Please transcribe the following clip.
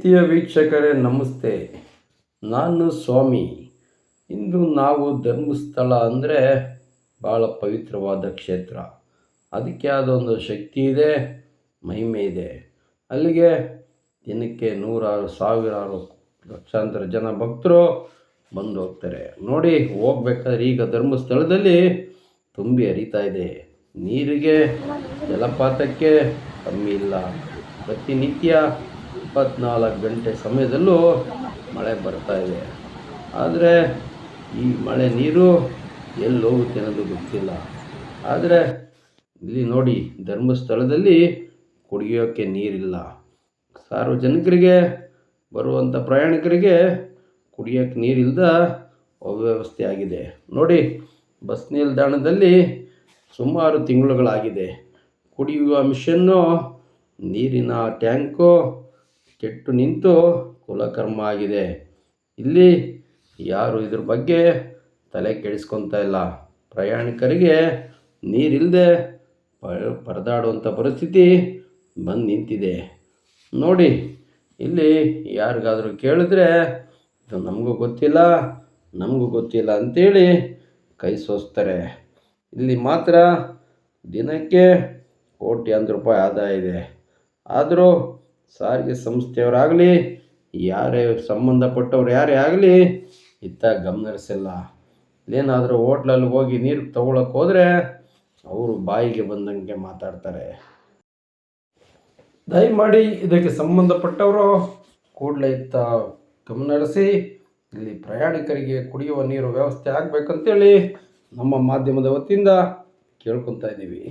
ಪ್ರೀತಿಯ ವೀಕ್ಷಕರೇ, ನಮಸ್ತೆ. ನಾನು ಸ್ವಾಮಿ. ಇಂದು ನಾವು ಧರ್ಮಸ್ಥಳ ಅಂದರೆ ಭಾಳ ಪವಿತ್ರವಾದ ಕ್ಷೇತ್ರ. ಅದಕ್ಕೆ ಆದ ಶಕ್ತಿ ಇದೆ, ಮಹಿಮೆ ಇದೆ. ಅಲ್ಲಿಗೆ ದಿನಕ್ಕೆ ನೂರಾರು, ಸಾವಿರಾರು ಲಕ್ಷಾಂತರ ಜನ ಭಕ್ತರು ಬಂದು ಹೋಗ್ತಾರೆ. ನೋಡಿ, ಹೋಗ್ಬೇಕಾದ್ರೆ ಈಗ ಧರ್ಮಸ್ಥಳದಲ್ಲಿ ತುಂಬಿ ಹರಿತಾ ಇದೆ. ನೀರಿಗೆ ಜಲಪಾತಕ್ಕೆ ಕಮ್ಮಿ ಇಲ್ಲ. ಪ್ರತಿನಿತ್ಯ ಇಪ್ಪತ್ನಾಲ್ಕು ಗಂಟೆ ಸಮಯದಲ್ಲೂ ಮಳೆ ಬರ್ತಾ ಇದೆ. ಆದರೆ ಈ ಮಳೆ ನೀರು ಎಲ್ಲಿ ಹೋಗುತ್ತೆ ಅನ್ನೋದು ಗೊತ್ತಿಲ್ಲ. ಆದರೆ ಇಲ್ಲಿ ನೋಡಿ, ಧರ್ಮಸ್ಥಳದಲ್ಲಿ ಕುಡಿಯೋಕ್ಕೆ ನೀರಿಲ್ಲ. ಸಾರ್ವಜನಿಕರಿಗೆ ಬರುವಂಥ ಪ್ರಯಾಣಿಕರಿಗೆ ಕುಡಿಯೋಕ್ಕೆ ನೀರಿಲ್ಲದ ಅವ್ಯವಸ್ಥೆ ಆಗಿದೆ. ನೋಡಿ, ಬಸ್ ನಿಲ್ದಾಣದಲ್ಲಿ ಸುಮಾರು ತಿಂಗಳುಗಳಾಗಿದೆ. ಕುಡಿಯುವ ಮಿಷನ್ನು, ನೀರಿನ ಟ್ಯಾಂಕು ಕೆಟ್ಟು ನಿಂತು ಕುಲಕರ್ಮ ಆಗಿದೆ ಇಲ್ಲಿ ಯಾರು ಇದ್ರ ಬಗ್ಗೆ ತಲೆ ಕೆಡಿಸ್ಕೊತಾ ಇಲ್ಲ. ಪ್ರಯಾಣಿಕರಿಗೆ ನೀರಿಲ್ಲದೆ ಪರದಾಡುವಂಥ ಪರಿಸ್ಥಿತಿ ಬಂದು ನಿಂತಿದೆ. ನೋಡಿ, ಇಲ್ಲಿ ಯಾರಿಗಾದರೂ ಕೇಳಿದ್ರೆ ಇದು ನಮಗೂ ಗೊತ್ತಿಲ್ಲ ನಮಗೂ ಗೊತ್ತಿಲ್ಲ ಅಂಥೇಳಿ ಕೈ ಸೋಸ್ತಾರೆ. ಇಲ್ಲಿ ಮಾತ್ರ ದಿನಕ್ಕೆ ಕೋಟ್ಯಾಂತರ ರೂಪಾಯಿ ಆದಾಯ ಇದೆ. ಆದರೂ ಸಾರಿಗೆ ಸಂಸ್ಥೆಯವರಾಗಲಿ, ಯಾರೇ ಸಂಬಂಧಪಟ್ಟವ್ರು ಯಾರೇ ಆಗಲಿ, ಇತ್ತ ಗಮನಿಸಿಲ್ಲ ಏನಾದರೂ ಹೋಟ್ಲಲ್ಲಿ ಹೋಗಿ ನೀರು ತಗೊಳಕ್ಕೆ ಹೋದರೆ ಅವರು ಬಾಯಿಗೆ ಬಂದಂಗೆ ಮಾತಾಡ್ತಾರೆ. ದಯಮಾಡಿ ಇದಕ್ಕೆ ಸಂಬಂಧಪಟ್ಟವರು ಕೂಡಲೇ ಇತ್ತ ಗಮನರಿಸಿ, ಇಲ್ಲಿ ಪ್ರಯಾಣಿಕರಿಗೆ ಕುಡಿಯುವ ನೀರು ವ್ಯವಸ್ಥೆ ಆಗಬೇಕಂತೇಳಿ ನಮ್ಮ ಮಾಧ್ಯಮದ ವತಿಯಿಂದ ಕೇಳ್ಕೊತಾ ಇದ್ದೀವಿ